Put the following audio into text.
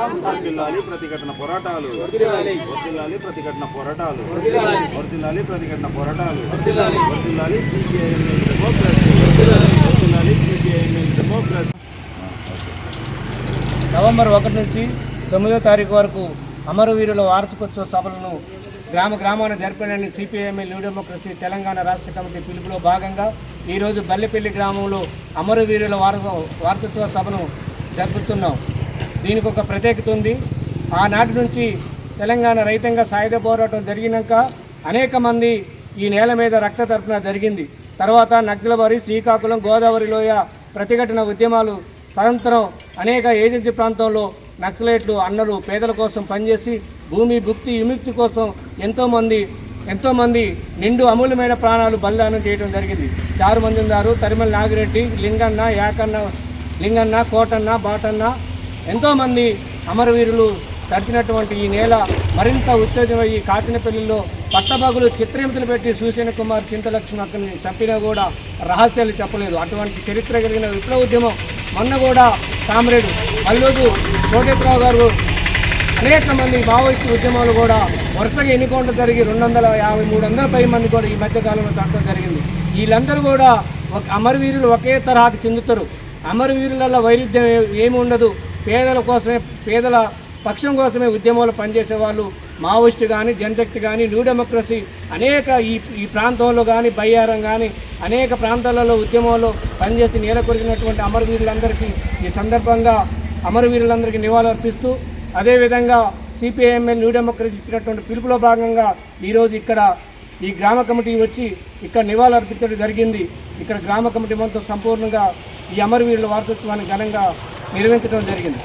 ప్రతిఘటన పోరాటాలు. వర్దిల్లాలి ప్రతిఘటన పోరాటాలు. వర్దిల్లాలి ప్రతిఘటన పోరాటాలు. వర్దిల్లాలి సిపిఐఎం డెమోక్రసీ. వర్దిల్లాలి సిపిఐఎం డెమోక్రసీ. నవంబర్ ఒకటి నుంచి తొమ్మిదో తారీఖు వరకు అమరవీరుల వార్షికోత్సవ సభలను గ్రామ గ్రామాన జరపడానికి సిపిఐఎంఎల్ న్యూ డెమోక్రసీ తెలంగాణ రాష్ట్ర కమిటీ పిలుపులో భాగంగా ఈరోజు బల్లెపల్లి గ్రామంలో అమరవీరుల వార వార్షికోత్సవ సభను జరుపుతున్నాం. దీనికి ఒక ప్రత్యేకత ఉంది. ఆనాటి నుంచి తెలంగాణ రైతాంగ సాయుధ పోరాటం జరిగినాక అనేక మంది ఈ నేల మీద రక్త తరపున జరిగింది. తర్వాత నగ్లవరి శ్రీకాకుళం గోదావరి లోయ ప్రతిఘటన ఉద్యమాలు తదనంతరం అనేక ఏజెన్సీ ప్రాంతంలో నక్సలైట్లు అన్నలు పేదల కోసం పనిచేసి భూమి భుక్తి విముక్తి కోసం ఎంతోమంది ఎంతోమంది నిండు అమూల్యమైన ప్రాణాలు బలిదానం చేయడం జరిగింది. చారు మంది ఉన్నారు తరిమల నాగిరెడ్డి లింగన్న యాకన్న లింగన్న కోటన్న బాటన్న ఎంతోమంది అమరవీరులు తడిచినటువంటి ఈ నేల మరింత ఉత్తేజమయ్యి కాకినపల్లిలో పట్టబగులు చిత్రహింసలు పెట్టి సుసేన కుమార్ చింతలక్ష్మి అక్కడిని చెప్పినా కూడా రహస్యాలు చెప్పలేదు. అటువంటి చరిత్ర కలిగిన విప్లవ ఉద్యమం మొన్న కూడా కామ్రేడ్ మల్లూరు కోటేశ్వరరావు గారు అనేక మంది మావోయిస్టు ఉద్యమాలు కూడా వరుసగా ఎన్నికౌంటర్ జరిగి రెండు వందల యాభై మూడు వందల పై మంది కూడా ఈ మధ్య కాలంలో చట్టం జరిగింది. వీళ్ళందరూ కూడా ఒక అమరవీరులు ఒకే తరహాకి చెందుతారు. అమరవీరులలో వైరుధ్యం ఏమి ఉండదు. పేదల కోసమే పేదల పక్షం కోసమే ఉద్యమాలు పనిచేసే వాళ్ళు మావోయిస్టు కానీ జనశక్తి కానీ న్యూ డెమోక్రసీ అనేక ఈ ఈ ప్రాంతంలో కానీ బయ్యారం కానీ అనేక ప్రాంతాలలో ఉద్యమంలో పనిచేసి నేల కొరిగినటువంటి అమరవీరులందరికీ ఈ సందర్భంగా అమరవీరులందరికీ నివాళులర్పిస్తూ అదేవిధంగా సిపిఐఎంఎల్ న్యూ డెమోక్రసీ ఇచ్చినటువంటి పిలుపులో భాగంగా ఈరోజు ఇక్కడ ఈ గ్రామ కమిటీ వచ్చి ఇక్కడ నివాళులర్పించడం జరిగింది. ఇక్కడ గ్రామ కమిటీ మొత్తం సంపూర్ణంగా ఈ అమరవీరుల వారసత్వాన్ని ఘనంగా నిర్వహించడం జరిగింది.